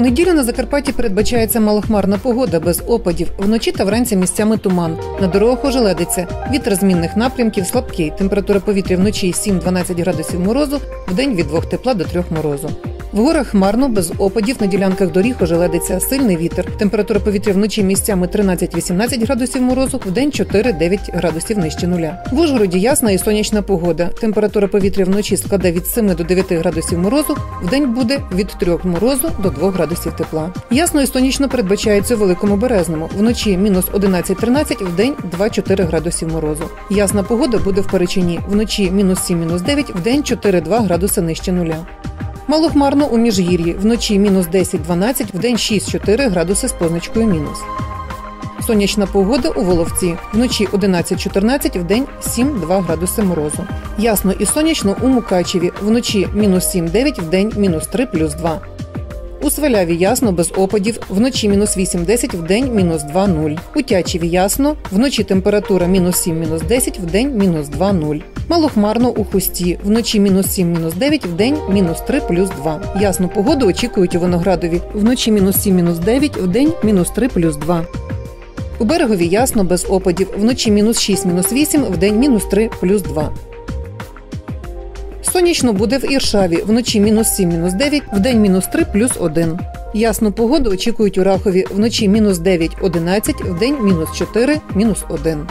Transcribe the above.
У неділю на Закарпатті передбачається малохмарна погода без опадів. Вночі та вранці місцями туман. На дорогах ожеледиться. Вітер змінних напрямків слабкий. Температура повітря вночі 7-12 градусів морозу, вдень від 2 тепла до 3 морозу. В горах хмарно, без опадів, на ділянках доріг ожеледиться сильний вітер. Температура повітря вночі місцями 13-18 градусів морозу, вдень 4-9 градусів нижче нуля. В Ужгороді ясна і сонячна погода. Температура повітря вночі складе від 7 до 9 градусів морозу, вдень буде від 3 морозу до 2 градусів тепла. Ясно і сонячно передбачається у великому березному. Вночі мінус 11-13, вдень 2-4 градусів морозу. Ясна погода буде в Перечині. Вночі мінус 7-9, вдень 4-2 градуси нижче нуля. Малохмарно у міжгір'ї. Вночі мінус 10-12, вдень 6-4 градуси з позначкою мінус. Сонячна погода у Воловці. Вночі 11-14, вдень 7-2 градуси морозу. Ясно і сонячно у Мукачеві. Вночі мінус 7-9, вдень мінус 3 плюс 2. У Сваляві ясно без опадів, вночі мінус 8-10, вдень мінус 2-0. У Тячеві ясно, вночі температура мінус 7-10, вдень мінус 2-0. Малохмарно у Хусті, вночі мінус 7, мінус 9, вдень мінус 3 плюс 2. Ясну погоду очікують у Виноградові. Вночі мінус 7, мінус 9, вдень мінус 3 плюс 2. У берегові ясно без опадів. Вночі мінус 6, мінус 8, вдень мінус 3 плюс 2. Сонячно буде в Іршаві. Вночі мінус 7, мінус 9, вдень мінус 3 плюс 1. Ясну погоду очікують у Рахові. Вночі мінус 9, 11, вдень мінус 4, мінус 1.